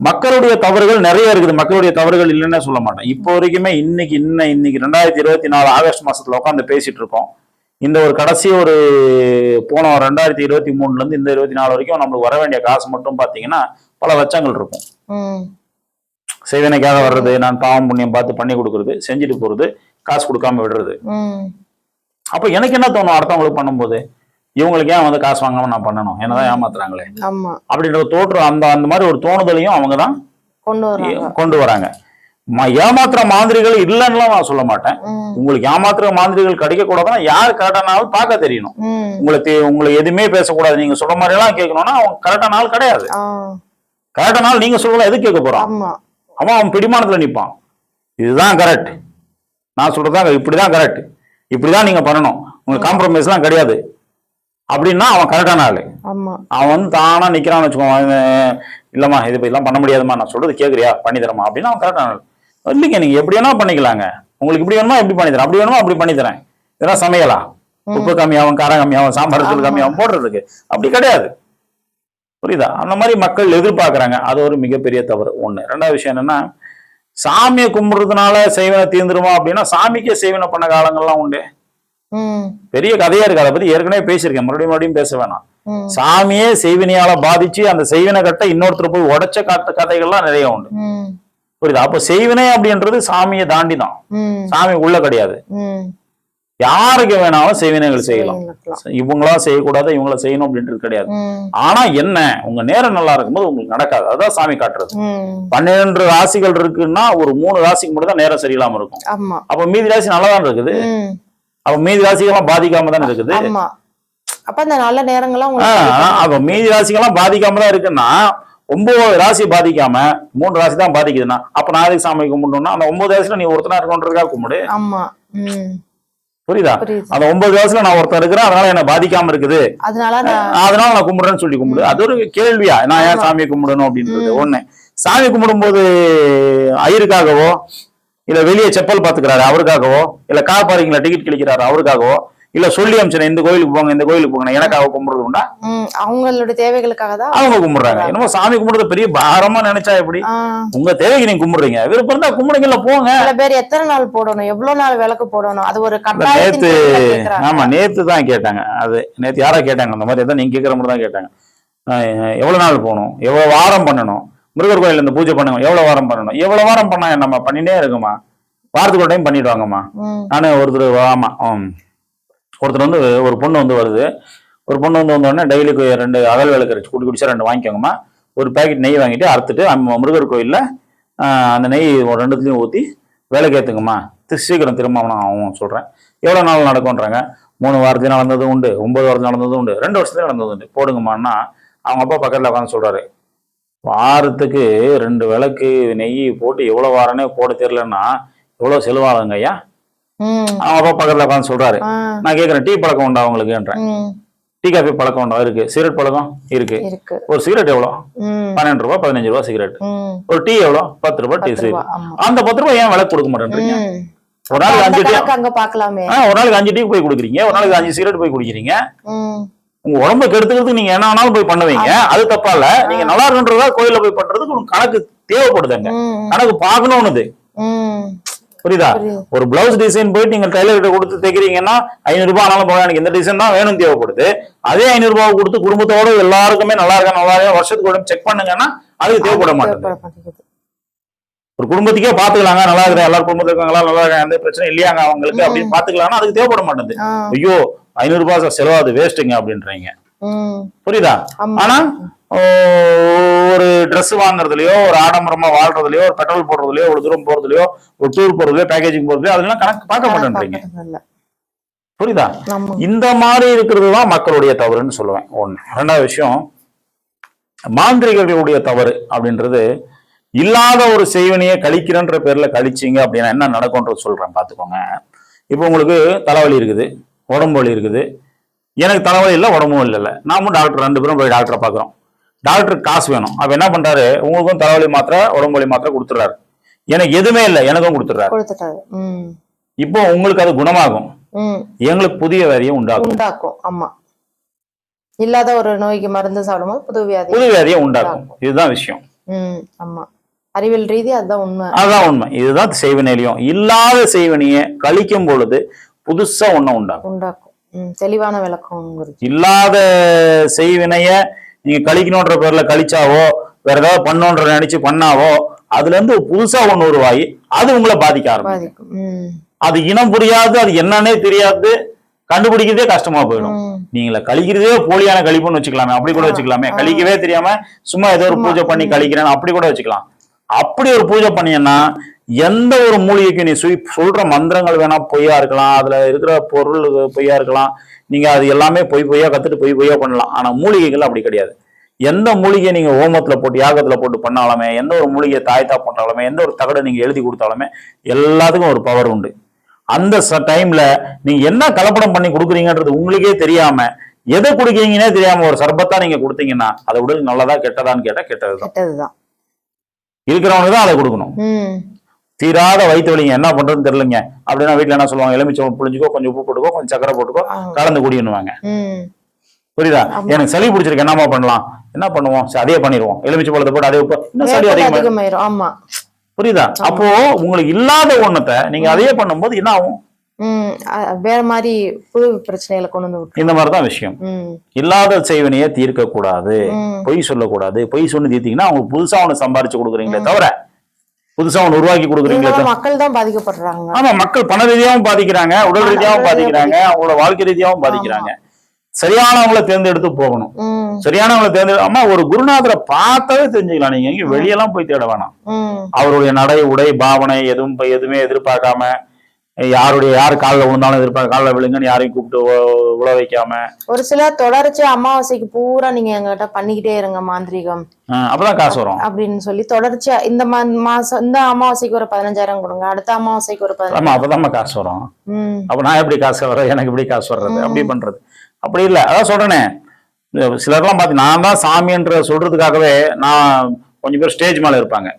மக்களுடைய தவறுகள் நிறைய இருக்குது. மக்களுடைய தவறுகள் இல்லைன்னு சொல்ல மாட்டேன். இப்போ வரைக்குமே இன்னைக்கு இன்ன இன்னைக்கு ரெண்டாயிரத்தி இருபத்தி நாலு ஆகஸ்ட் மாசத்துல உட்காந்து பேசிட்டு இருக்கோம். இந்த ஒரு கடைசி ஒரு போன ரெண்டாயிரத்தி இருபத்தி மூணுல இருந்து இந்த இருபத்தி நாலு வரைக்கும் நம்மளுக்கு வர வேண்டிய காசு மட்டும் பாத்தீங்கன்னா பல லட்சங்கள் இருக்கும். செய்வனைக்காக வர்றது நான் பாவம் புண்ணியம் பார்த்து பண்ணி கொடுக்கறது செஞ்சுட்டு போறது காசு கொடுக்காம விடுறது. அப்ப எனக்கு என்ன தோணும் அடுத்தவங்களுக்கு பண்ணும்போது? இவங்களுக்கு ஏன் வந்து காசு வாங்காம நான் பண்ணணும்? என்னதான் ஏமாத்துறாங்களே. அப்படின்ற தோற்றம் அந்த அந்த மாதிரி ஒரு தோணுதலையும் அவங்க தான் கொண்டு வராங்க. கொண்டு வராங்க. ம- ஏமாத்துற மாந்திரிகள் இல்லைன்னுலாம் நான் சொல்ல மாட்டேன். உங்களுக்கு ஏமாத்துற மாந்திரிகள் கிடைக்க கூடாதுன்னா யார் கரெக்டானாலும் பார்க்க தெரியணும். உங்களுக்கு உங்களை எதுவுமே பேசக்கூடாது. நீங்க சொல்ற மாதிரி எல்லாம் கேட்கணும்னா அவங்க கரெக்டான ஆள் கிடையாது. ஆ. கரெக்டான ஆள் நீங்க சொல்லலாம் எது கேட்க போறான் ஆமா. அவன் அவன் பிடிமானத்துல நிப்பான். இதுதான் கரெக்ட் நான் சொல்றதுதான் இப்படிதான் கரெக்ட் இப்படிதான் நீங்க பண்ணணும். உங்களுக்கு காம்ப்ரமைஸ் எல்லாம் கிடையாது. அப்படின்னா அவன் கரெக்டான ஆளு. அவன் வந்து தானா நிக்கிறான்னு வச்சுக்கோங்க. இல்லம்மா இது இதெல்லாம் பண்ண முடியாதும்மா நான் சொல்றது கேக்குறியா? பண்ணி தரமா அப்படின்னா அவன் கரெக்டான ஆளு. இல்லைங்க நீங்க எப்படி வேணா பண்ணிக்கலாங்க. உங்களுக்கு இப்படி வேணுமா எப்படி பண்ணி தரேன்? அப்படி வேணுமா அப்படி பண்ணி தரேன். இதெல்லாம் சமையலா? உப்பு கம்மியாகும் காரம் கம்மியாகும் சாம்பார் தூள் கம்மியாகும் போடுறதுக்கு. அப்படி கிடையாது. புரியுதா? அந்த மாதிரி மக்கள் எதிர்பார்க்கறாங்க. அது ஒரு மிகப்பெரிய தவறு. ஒண்ணு. ரெண்டாவது விஷயம் என்னன்னா சாமியை கும்பிடுறதுனால செய்வனை தீர்ந்துருமா அப்படின்னா சாமிக்கே செய்வனை பண்ண காலங்கள்லாம் உண்டு. பெரிய கதையா இருக்கு அதை பத்தி ஏற்கனவே பேசியிருக்கேன் மறுபடியும் மறுபடியும் பேச வேணாம். சாமியே செய்வினையால பாதிச்சு அந்த செய்வினை கட்ட இன்னொருத்தர் போய் உடைச்ச காத்த கதைகள்லாம் நிறைய உண்டு. புரியுதா அப்போ செய்வினை அப்படின்றது சாமியை தாண்டி தான் ம். சாமி உள்ள கிடையாது. யாருக்கு வேணாலும் செய்வினைகள் செய்யலாம். இவங்களா செய்யக்கூடாது இவங்கள செய்யணும் அப்படின்றது கிடையாது. ஆனா என்ன உங்க நேரம் நல்லா இருக்கும்போது உங்களுக்கு நடக்காது அதான் சாமி காட்டுறது. பன்னிரண்டு ராசிகள் இருக்குன்னா ஒரு மூணு ராசிக்கு மட்டும் தான் நேரம் சரியில்லாம இருக்கும் அப்ப மீதி ராசி நல்லா தான் இருக்குது. அப்ப மீதி ராசிகள்லாம் பாதிக்காம தான் இருக்குது அப்ப அந்த நல்ல நேரங்கள்லாம் அப்ப மீதி ராசிகள்லாம் பாதிக்காம தான் இருக்குன்னா ஒன்பது ராசி பாதிக்காம மூணு ராசி தான் பாதிக்குதுன்னா அப்ப நான் எதுக்கு சாமி கும்பிடணும்னா அந்த ஒன்பது ராசியில நீ ஒருத்தனா இருக்கணுன்றதுக்காக கும்பிடு. ஆமா. புரியுதா? அந்த ஒன்பது ராசியில நான் ஒருத்தன் இருக்கிறேன் அதனால என்ன பாதிக்காம இருக்குது. அதனால நான் அதனால நான் கும்பிடுறேன்னு சொல்லி கும்பிடு. அது ஒரு கேள்வியா நான் ஏன் சாமியை கும்பிடணும் அப்படின்றது? ஒண்ணு. சாமி கும்பிடும்போது ஐயருக்காகவோ இல்ல வெளியே செப்பல் பாத்துக்கிறாரு அவருக்காகவோ? இல்ல கார் பார்க்கிங்ல டிக்கெட் கிழிக்கிறாரு அவருக்காகவோ? இல்ல சொல்லி அமிச்சேன் இந்த கோயிலுக்கு போங்க இந்த கோயிலுக்கு போங்க எனக்காக கும்பிடுறது உண்டா? அவங்களுடைய தேவைகளுக்காக தான். அவங்க கும்பிடுறாங்க. என்னமோ சாமி கும்பிடுறது பெரிய பாரமா நினைச்சா எப்படி? உங்க தேவைக்கு நீங்க கும்பிடுறீங்க. விருப்பம் இருந்தா கும்பிடுங்கல்ல போங்க. சில பேர் எத்தனை நாள் போடணும் எவ்வளவு நாள் விளக்கு போடணும் அது ஒரு நேத்து. ஆமா நேத்து தான் கேட்டாங்க. அது நேத்து யாரா கேட்டாங்க அந்த மாதிரி தான் நீங்க கேட்கற மாதிரி தான் கேட்டாங்க. எவ்வளவு நாள் போகணும்? எவ்வளவு வாரம் பண்ணணும்? முருகர் கோயில் இந்த பூஜை பண்ணணும் எவ்வளவு வாரம் பண்ணணும்? எவ்வளவு வாரம் பண்ணா நம்ம பண்ணிட்டே இருக்குமா? வாரத்துக்கு ஒரு டைம் பண்ணிடுவாங்கம்மா. ம். நான் ஒருத்தர் ஆமா. ஒருத்தர் வந்து ஒரு பொண்ணு வந்து வருது. ஒரு பொண்ணு வந்து வந்த உடனே டெய்லிக்கு ரெண்டு அகல் விளக்கு குடி குடிச்சா ரெண்டு வாங்கிக்கோங்கம்மா. ஒரு பாக்கெட் நெய் வாங்கிட்டு அறுத்துட்டு முருகர் கோயில்ல அந்த நெய் ஒரு ரெண்டுத்துலையும் ஊற்றி விளக்கு ஏற்றுங்கம்மா சீக்கிரம் திருமணம் ஆகும் சொல்கிறேன் எவ்வளோ நாள் நடக்கும்ன்றாங்க? மூணு வாரத்துக்கு நடந்ததும் உண்டு ஒன்பது வாரத்துக்கு நடந்ததும் உண்டு ரெண்டு வருஷத்துக்கு நடந்ததும் உண்டு. போடுங்கம்மான்னா அவங்க அப்பா பக்கத்தில் உட்காந்து சொல்கிறாரு வாரத்துக்கு ரெண்டு விளக்கு நெய் போட்டு எவ்வளோ வாரனே போட தெரியலன்னா எவ்வளோ செலவாகுங்க ஐயா? அவங்க அப்பா பக்கத்தில் உட்காந்து சொல்கிறாரு ஆ. நான் கேட்குறேன் டீ பழக்கம் உண்டா உங்களுக்குன்றேன். ம். டீ காஃபி பழக்கம் உண்டா? இருக்கு. சிகரெட் பழக்கம்? இருக்கு. ஒரு சிகரெட் எவ்வளோ? பன்னெண்டு ரூபா பதினஞ்சு ரூபா சிகரெட். ஒரு டீ எவ்வளோ? பத்து ரூபா டீ ஆமா. அந்த பத்து ரூபாய் ஏன் விலை கொடுக்க மாட்டேன்றீங்க? ஒரு நாளைக்கு அஞ்சு டீ ஒரு நாளைக்கு அஞ்சு டீ போய் குடிக்கிறீங்க. ஒரு நாளைக்கு அஞ்சு சிகரெட் போய் குடிக்கிறீங்க. உங்க உடம்ப கெடுத்துக்கிறதுக்கு நீங்க என்ன வேணாலும் போய் பண்ணுவீங்க. அது தப்பா இல்ல நீங்க நல்லா இருக்குன்றதா கோயில்ல போய் பண்றதுக்கு உங்களுக்கு கணக்கு தேவைப்படுதுங்க. கணக்கு பார்க்கணும்னுது. ம். புரியுதா. ஒரு பிளவுஸ் டிசைன் போயிட்டு நீங்க டைலர் கிட்ட கொடுத்து தைக்கிறீங்கன்னா ஐநூறு ரூபாய் ஆனாலும் போக எனக்கு இந்த டிசைன் தான் வேணும் தேவைப்படுது. அதே ஐநூறு ரூபாய் கொடுத்து குடும்பத்தோட எல்லாருக்குமே நல்லா இருக்கா நல்லா இருக்கா வருஷத்துக்கு செக் பண்ணுங்கன்னா அதுக்கு தேவைப்பட மாட்டேங்குது. ஒரு குடும்பத்துக்கே பாத்துக்கலாங்க நல்லா இருக்கிற எல்லாரும் குடும்பத்துல இருக்காங்களா நல்லா இருக்காங்க எந்த பிரச்சனை இல்லையாங்க அவங்களுக்கு. அப்படின்னு பாத்துக்கலாம்னா அதுக்கு தேவைப்பட மாட்டேங்குது. ஐயோ ஐநூறு ரூபாய் செலவாது வேஸ்ட்டுங்க அப்படின்றீங்க. புரியுதா? ஆனா ஒரு Dress வாங்குறதுலயோ ஒரு ஆடம்பரமா வாழ்றதுலயோ ஒரு பெட்ரோல் போடுறதுலயோ ஒரு தூரம் போறதுலயோ ஒரு டூர் போறதுலயோ பேக்கேஜிங் போறதுலயோ அதெல்லாம் கணக்கு பார்க்க மாட்டேன்றீங்க. புரியுதா? இந்த மாதிரி இருக்கிறது தான் மக்களுடைய தவறுன்னு சொல்லுவேன். ஒண்ணு. ரெண்டாவது விஷயம் மாந்திரிகர்களுடைய தவறு அப்படின்றது இல்லாத ஒரு செய்வனையை கழிக்கிறன்ற பேர்ல கழிச்சிங்க அப்படின்னா என்ன நடக்கும்ன்றது சொல்றேன் பாத்துக்கோங்க இப்போ உங்களுக்கு தலைவலி இருக்குது உடம்பு வலி இருக்குது. எனக்கு தலைவலி இல்லை உடம்பும் இல்லைல்ல நாமும் டாக்டர் ரெண்டு பேரும் போய் டாக்டரை பார்க்குறோம். டாக்டருக்கு காசு வேணும். அப்ப என்ன பண்றாரு? உங்களுக்கும் தலைவலி மாத்திரை உடம்பு வலி மாத்திரை கொடுத்துறாரு எனக்கு எதுவுமே இல்லை எனக்கும் ம். இப்போ உங்களுக்கு அது குணமாகும். எங்களுக்கு புதிய வேதியை உண்டாகும் உண்டாக்கும். ஆமா. இல்லாத ஒரு நோய்க்கு மருந்து சாப்பிடும்போது புது வியாதி புது வேதியை உண்டாக்கும். இதுதான் விஷயம். ஆமா. அறிவியல் ரீதி அதுதான் உண்மை. அதான் உண்மை. இதுதான் செய்வினையிலையும் இல்லாத செய்வினையை கழிக்கும் பொழுது புதுசா ஒண்ணு உண்டாகும் உண்டாக்கும். தெளிவான விளக்கம்ங்கிறது. இல்லாத செய்வினைய நீங்க கழிக்கணுன்ற பேர்ல கழிச்சாவோ வேற ஏதாவது பண்ணணுன்ற நினைச்சு பண்ணாவோ அதுல இருந்து புதுசா ஒண்ணு உருவாகி அது உங்களை பாதிக்க ஆரம்பிக்கும். அது இனம் புரியாது அது என்னன்னே தெரியாது. கண்டுபிடிக்கிறதே கஷ்டமா போயிடும். நீங்கள கழிக்கிறதே போலியான கழிப்புன்னு வச்சுக்கலாமே. அப்படி கூட வச்சுக்கலாமே. கழிக்கவே தெரியாம சும்மா ஏதோ ஒரு பூஜை பண்ணி ம். கழிக்கிறேன் அப்படி கூட வச்சுக்கலாம். அப்படி ஒரு பூஜை பண்ணீங்கன்னா எந்த ஒரு மூலிகைக்கு நீ சுய் சொல்ற மந்திரங்கள் வேணா பொய்யா இருக்கலாம் அதுல இருக்கிற பொருள் பொய்யா இருக்கலாம் நீங்க அது எல்லாமே பொய் பொய்யா கத்துட்டு பொய் பொய்யா பண்ணலாம். ஆனா மூலிகைகள் அப்படி கிடையாது. எந்த மூலிகை நீங்க ஹோமத்துல போட்டு யாகத்துல போட்டு பண்ணாலுமே எந்த ஒரு மூலிகை தாய்த்தா பண்ணாலுமே எந்த ஒரு தகடை நீங்க எழுதி கொடுத்தாலுமே எல்லாத்துக்கும் ஒரு பவர் உண்டு. அந்த டைம்ல நீங்க என்ன கலப்படம் பண்ணி கொடுக்குறீங்கன்றது உங்களுக்கே தெரியாம எதை குடிக்கிறீங்கன்னே தெரியாம ஒரு சர்பத்தா நீங்க கொடுத்தீங்கன்னா அதை உடல் நல்லதா கெட்டதான்னு கேட்டா கெட்டதுதான். கெட்டதுதான். இருக்கிறவனுக்கு தான் அதை கொடுக்கணும் தீராத வயிற்று வலிங்க என்ன பண்றதுன்னு தெரியலங்க. அப்படின்னா வீட்டுல என்ன சொல்லுவாங்க? எலுமிச்சம் புளிஞ்சுக்கோ கொஞ்சம் உப்பு போட்டுக்கோ கொஞ்சம் சக்கரை போட்டுக்கோ. கலந்து குடின்னுவாங்க. ம். புரியுதா. எனக்கு சளி பிடிச்சிருக்கு என்னமா பண்ணலாம்? என்ன பண்ணுவோம்? அதே பண்ணிடுவோம். எலுமிச்சை பழத்தை போட்டு அதே உப்பு இன்னும் சளி அதிகமாயிரும். ஆமா. புரியுதா? அப்போ உங்களுக்கு இல்லாத ஒண்ணத்தை நீங்க அதையே பண்ணும்போது என்ன ஆகும்? வேற மாதிரி புது பிரச்சனைகளை கொண்டு வந்து இந்த மாதிரிதான் விஷயம். இல்லாத செய்வனையை தீர்க்க கூடாது பொய் சொல்லக்கூடாது. பொய் சொல்லி தீர்த்தீங்கன்னா அவங்க புதுசா ஒண்ணு சம்பாரிச்சு கொடுக்குறீங்களே தவிர புதுசா ஒண்ணு உருவாக்கி கொடுக்குறீங்களே மக்கள் தான் பாதிக்கப்படுறாங்க. ஆமா மக்கள் பண ரீதியாவும் பாதிக்கிறாங்க உடல் ஆமா, ரீதியாவும் பாதிக்கிறாங்க அவங்களோட வாழ்க்கை ரீதியாவும் பாதிக்கிறாங்க. சரியானவங்கள தேர்ந்தெடுத்து போகணும். சரியானவங்கள தேர்ந்தெடு அம்மா ஒரு குருநாதரை பார்த்தாவே தெரிஞ்சுக்கலாம். நீங்க எங்கேயும் வெளியெல்லாம் போய் தேட வேணாம். அவருடைய நடை உடை பாவனை எதுவும் எதுவுமே எதிர்பார்க்காம யாருடைய யார் காலில் விழுந்தாலும் எதிர்பார்க்க காலில் விழுங்கன்னு யாரையும் கூப்பிட்டு உழ வைக்காம. ஒரு சிலர் தொடர்ச்சி அமாவாசைக்கு பூரா நீங்க எங்கிட்ட பண்ணிக்கிட்டே இருங்க மாந்திரீகம். அப்பதான் காசு வரும். அப்படின்னு சொல்லி தொடர்ச்சியா இந்த மாசம் இந்த அமாவாசைக்கு ஒரு பதினஞ்சாயிரம் கொடுங்க. அடுத்த அமாவாசைக்கு ஒரு ஆமா பதினஞ்சாயிரம் அப்பதாம்மா காசு வரும். அப்ப நான் எப்படி காசு வர்றது? எனக்கு எப்படி காசு வர்றது. அப்படி பண்றது. அப்படி இல்ல. அதான் சொல்றேனே. சிலர்லாம் பார்த்து நான் தான் சாமின்ற சொல்றதுக்காகவே நான் கொஞ்சம் பேர் ஸ்டேஜ் மேல இருப்பாங்க.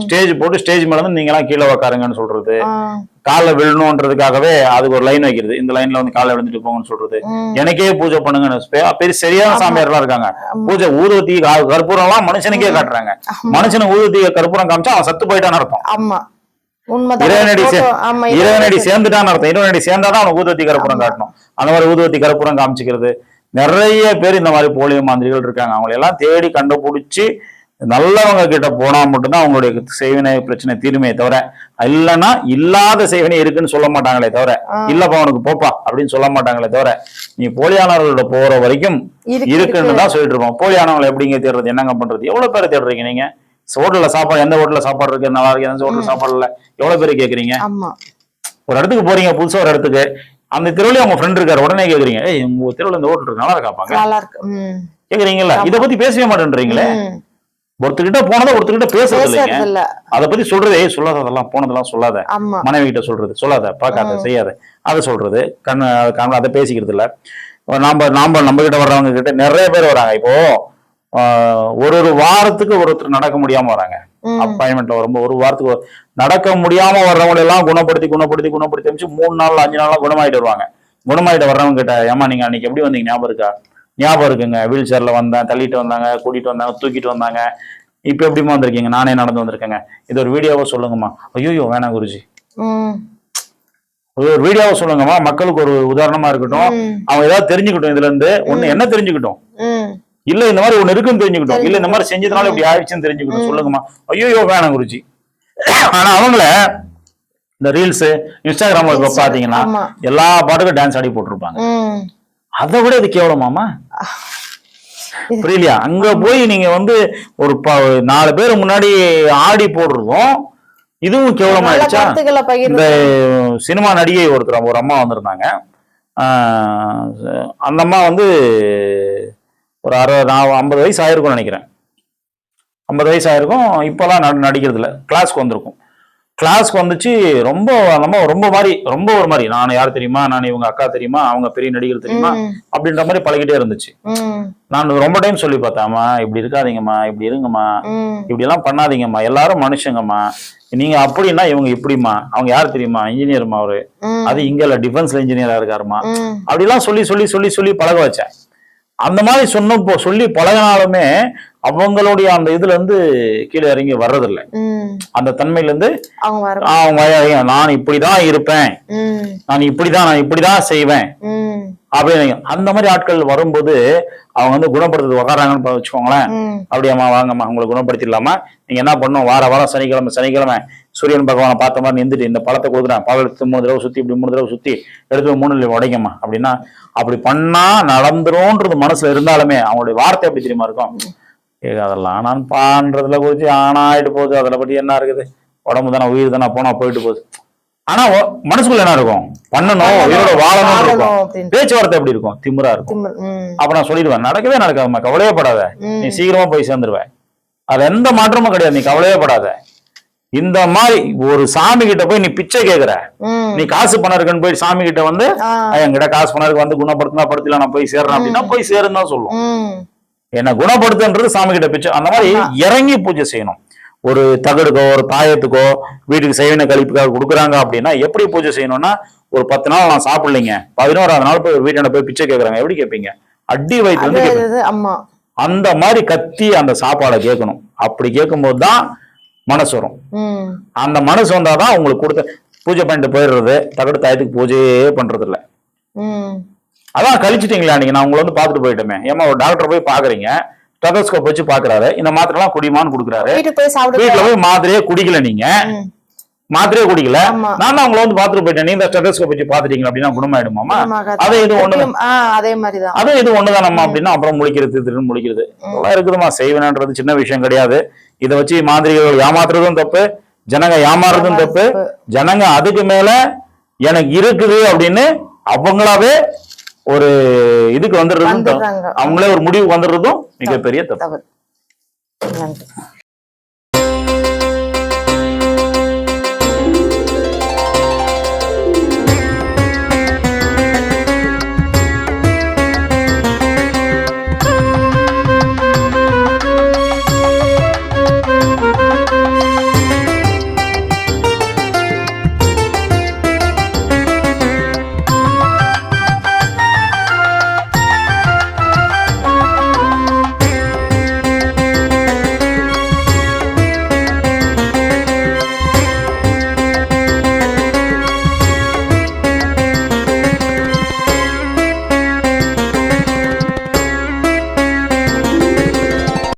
ஸ்டேஜ் போட்டு ஸ்டேஜ் மேல இருந்து நீங்க எல்லாம் கீழே உக்காருங்கன்னு சொல்றது. ஆ, காலில் விழணுன்றதுக்காகவே அதுக்கு ஒரு லைன் வைக்கிறது. இந்த லைன்ல வந்து காலைல விழுந்துட்டு போங்கன்னு சொல்றது. எனக்கே பூஜை பண்ணுங்கன்னு பெரிய சரியான. சாமியார்லாம் இருக்காங்க. பூஜை ஊதுவத்தி கா- கற்பூரம்லாம் மனுஷனுக்கே. காட்டுறாங்க. ஆமா. மனுஷனுக்கு ஊதுவத்தி கற்பூரம் காமிச்சா அவன் சத்து போயிட்டான்னு அர்த்தம். இறைவனடி சேர்ந்துட்டான்னு அர்த்தம். இறைவனடி சேர்ந்தாதான் அவனுக்கு ஊதுவத்தி கற்பூரம். காட்டணும். அந்த மாதிரி ஊதுவத்தி கற்பூரம் காமிச்சிக்கிறது. நிறைய பேர் இந்த மாதிரி போலியோ மாந்திரிகள் இருக்காங்க. அவங்களை எல்லாம் தேடி கண்டுபிடிச்சு நல்லவங்க கிட்ட போனா மட்டும்தான் அவங்களுடைய செய்வினை பிரச்சனை தீருமே தவிர இல்லைன்னா இல்லாத செய்வினை இருக்குன்னு சொல்ல மாட்டாங்களே தவிர. இல்லப்பா உனக்கு போப்பா அப்படின்னு சொல்ல மாட்டாங்களே தவிர நீ போலியானவர்களோட போற வரைக்கும் இருக்கு, இருக்குன்னு இருக்கு. தான் சொல்லிட்டு இருப்போம். போலியானவங்களை எப்படிங்க தேடுறது? என்னங்க பண்றது? எவ்வளவு பேரை தேடுறீங்க நீங்க? ஹோட்டல்ல சாப்பாடு எந்த ஹோட்டல்ல சாப்பாடு இருக்கு? நல்லா இருக்கு எந்த ஹோட்டல் சாப்பாடு இல்ல? எவ்வளவு பேர் கேக்குறீங்க? ஒரு இடத்துக்கு போறீங்க புதுசா ஒரு இடத்துக்கு அந்த தெருவுல உங்க ஃப்ரெண்ட் இருக்காரு உடனே கேக்குறீங்க ஏய் உங்க தெருவுல இந்த ஹோட்டல் இருக்கு நல்லா இருக்காப்பாங்க கேக்குறீங்களா இத பத்தி பேசவே மாட்டேன்றீங்களே. ஒருத்தர்கிட்ட போனதை ஒருத்தர்கிட்ட பேசுறது இல்லைங்க. அதை பத்தி சொல்றது சொல்லாத அதெல்லாம் போனதெல்லாம் சொல்லாத. மனைவி கிட்ட சொல்றது சொல்லாத பார்க்காத செய்யாத. அதை சொல்றது கண்ணு அதை காண அதை பேசிக்கிறது இல்ல. நாம நாம நம்ம கிட்ட வர்றவங்க கிட்ட நிறைய பேர் வராங்க. இப்போ ஒரு ஒரு வாரத்துக்கு ஒருத்தர் நடக்க முடியாம வராங்க. அப்பாயின்மெண்ட்ல வரும்போது ஒரு வாரத்துக்கு நடக்க முடியாம வர்றவங்களை எல்லாம் குணப்படுத்தி குணப்படுத்தி குணப்படுத்தி அமைச்சு மூணு நாள் அஞ்சு நாள்லாம் குணமாயிட்டு வருவாங்க. குணமாயிட்டு வர்றவங்க கிட்ட ஏமா நீங்க அன்னைக்கு எப்படி வந்தீங்க? ஞாபகம் இருக்கா? ஞாபகம் இருக்குங்க. வீல் சேர்ல வந்தேன் தள்ளிட்டு வந்தாங்க கூட்டிட்டு வந்தாங்க தூக்கிட்டு வந்தாங்க. இப்ப எப்படிமா வந்திருக்கீங்க? நானே நடந்து வந்திருக்கேங்க. இது ஒரு வீடியோவா சொல்லுங்கம்மா. ஐயோ வேணாம் குருஜி. ஒரு வீடியோவை சொல்லுங்கம்மா. மக்களுக்கு ஒரு உதாரணமா இருக்கட்டும். அவங்க ஏதாவது தெரிஞ்சுக்கிட்டோம் இதுல இருந்து ஒண்ணு என்ன தெரிஞ்சுக்கிட்டோம். இல்ல இந்த மாதிரி ஒண்ணு இருக்குன்னு தெரிஞ்சுக்கிட்டோம். இல்ல இந்த மாதிரி செஞ்சதுனால இப்படி ஆயிடுச்சுன்னு தெரிஞ்சுக்கிட்டோம். சொல்லுங்கம்மா. ஐயோ வேணாம் குருஜி. ஆனா அவங்கள இந்த ரீல்ஸ் இன்ஸ்டாகிராம்ல பாத்தீங்கன்னா. எல்லா பாட்டுக்கும் டான்ஸ் ஆடி போட்டிருப்பாங்க. அதை விட இது கேவலமாமா? புரியலையா? அங்க போய் நீங்க வந்து ஒரு நாலு பேர் முன்னாடி ஆடி போடுறதும் இதுவும் கேவலமாயிடுச்சா? இந்த சினிமா நடிகை ஒருத்தர் ஒரு அம்மா வந்திருந்தாங்க. அந்த அம்மா வந்து ஒரு அறுபது நான் ஐம்பது வயசு ஆயிருக்கும்னு நினைக்கிறேன். ஐம்பது வயசு ஆயிருக்கும் இப்போலாம் நடி நடிக்கிறது இல்லை கிளாஸ்க்கு வந்திருக்கும். கிளாஸ்க்கு வந்துச்சு ரொம்ப நம்ம ரொம்ப மாதிரி ரொம்ப ஒரு மாதிரி நான் யார் தெரியுமா நான் இவங்க அக்கா தெரியுமா அவங்க பெரிய நடிகர் தெரியுமா. அப்படின்ற மாதிரி பழகிட்டே இருந்துச்சு. நான் ரொம்ப டைம் சொல்லி பார்த்தேம்மா இப்படி இருக்காதீங்கம்மா இப்படி இருங்கம்மா. இப்படி எல்லாம் பண்ணாதீங்கம்மா எல்லாரும் மனுஷங்கம்மா நீங்க அப்படின்னா இவங்க இப்படிம்மா அவங்க யார் தெரியுமா இன்ஜினியர்மா அவரு. அது இங்க இல்ல டிஃபென்ஸ்ல இன்ஜினியரா இருக்காருமா. அப்படிலாம் சொல்லி சொல்லி சொல்லி சொல்லி பழக வச்சேன் அந்த மாதிரி சொன்னப்போ சொல்லி பழகினாலுமே அவங்களுடைய அந்த இதுல இருந்து கீழே இறங்கி வர்றதில்ல. அந்த தன்மையில இருந்து அவங்க நான் இப்படிதான் இருப்பேன். நான் இப்படிதான் நான் இப்படிதான் செய்வேன். அப்படின்னு அந்த மாதிரி ஆட்கள் வரும்போது அவங்க வந்து குணப்படுத்துறது உக்காராங்கன்னு வச்சுக்கோங்களேன். அப்படியாம்மா வாங்கம்மா உங்களை குணப்படுத்திடலாமா? நீங்க என்ன பண்ணணும் வார வாரம் சனிக்கிழமை சனிக்கிழமை சூரியன் பகவானை பார்த்த மாதிரி நின்றுட்டு இந்த பழத்தை கொடுக்குறேன். பழம் எடுத்து மூணு தடவை சுத்தி இப்படி மூணு தடவை சுத்தி எடுத்து மூணு நிலை உடைங்கம்மா. அப்படின்னா அப்படி பண்ணா நடந்துரும்ன்றது மனசுல இருந்தாலுமே அவங்களுடைய வார்த்தை எப்படி தெரியுமா இருக்கும்? அதெல்லாம் நான் பான்றதுல குறிச்சு ஆனா ஆயிட்டு போகுது. அதில் பத்தி என்ன இருக்குது? உடம்பு தானே உயிர் தானே போனா போயிட்டு போகுது. ஆனா மனசுக்குள்ள என்ன இருக்கும்? பண்ணணும் உயிரோட வாழணும் இருக்கும். பேச்சுவார்த்தை எப்படி இருக்கும்? திமிரா இருக்கும். அப்ப நான் சொல்லிடுவேன். நடக்கவே நடக்காதும்மா கவலையே படாத. நீ சீக்கிரமா போய் சேர்ந்துருவ அது எந்த மாற்றமும் கிடையாது. நீ கவலையே படாத இந்த மாதிரி ஒரு சாமி கிட்ட போய் நீ பிச்சை கேக்குற. நீ காசு பணம் இருக்குன்னு போய் சாமி கிட்ட வந்து ஆ. "ஐயா, என்கிட்ட காசு பணம் இருக்கு. வந்து குணப்படுத்தினா படுத்தல நான் போய் சேர்றேன். அப்படின்னா போய் சேருன்னு தான் சொல்லும். ம். என்ன குணப்படுத்துன்றது சாமி கிட்ட பிச்சை. அந்த மாதிரி இறங்கி பூஜை செய்யணும். ஒரு தகடுக்கோ ஒரு தாயத்துக்கோ வீட்டுக்கு செய்வின கழிப்புக்காக கொடுக்குறாங்க அப்படின்னா எப்படி பூஜை செய்யணும்னா ஒரு பத்து நாள் நான் சாப்பிடலைங்க. பதினோராவது நாள் போய் வீட்டாண்ட போய் பிச்சை கேட்கறாங்க எப்படி கேட்பீங்க அடி வயிற்று வந்து அந்த மாதிரி கத்தி அந்த சாப்பாடை கேட்கணும். அப்படி கேட்கும்போது தான் மனசு வரும். அந்த மனசு வந்தாதான் உங்களுக்கு கொடுத்த பூஜை பண்ணிட்டு போயிடுறது. தகடு தாயத்துக்கு பூஜையே பண்றது இல்ல. அதான் கழிச்சிட்டீங்களா நீங்க? நான் உங்களை வந்து பார்த்துட்டு போயிட்டோமே. ஏமா ஒரு டாக்டர் போய் பாக்குறீங்க ஸ்டெதோஸ்கோப் வச்சு பாக்குறாரு இந்த மாத்திரை எல்லாம் குடிமான்னு கொடுக்குறாரு. வீட்டுல போய் மாத்திரையே குடிக்கல நீங்க. மாத்திரையே குடிக்கல. நான் தான் உங்களை வந்து பார்த்துட்டு போயிட்டேன். நீங்க ஸ்டெதோஸ்கோப் வச்சு பாத்துட்டீங்க அப்படின்னா குணமாயிடுமாமா. அது இது ஒண்ணு அதே மாதிரிதான். அதுவும் இது ஒண்ணுதானம்மா அப்படின்னா அப்புறம் முழிக்கிறது திருன்னு முழிக்கிறது. இதெல்லாம் இருக்குதுமா செய்வனன்றது சின்ன விஷயம் கிடையாது. இதை வச்சு மாந்திரிகள் ஏமாத்துறதும் தப்பு ஜனங்க ஏமாறுறதும் தப்பு. ஜனங்க அதுக்கு மேல எனக்கு இருக்குது அப்படின்னு அவங்களாவே ஒரு இதுக்கு வந்துடுறதும். அவங்களே ஒரு முடிவுக்கு வந்துடுறதும் மிகப்பெரிய தப்பு. நன்றி.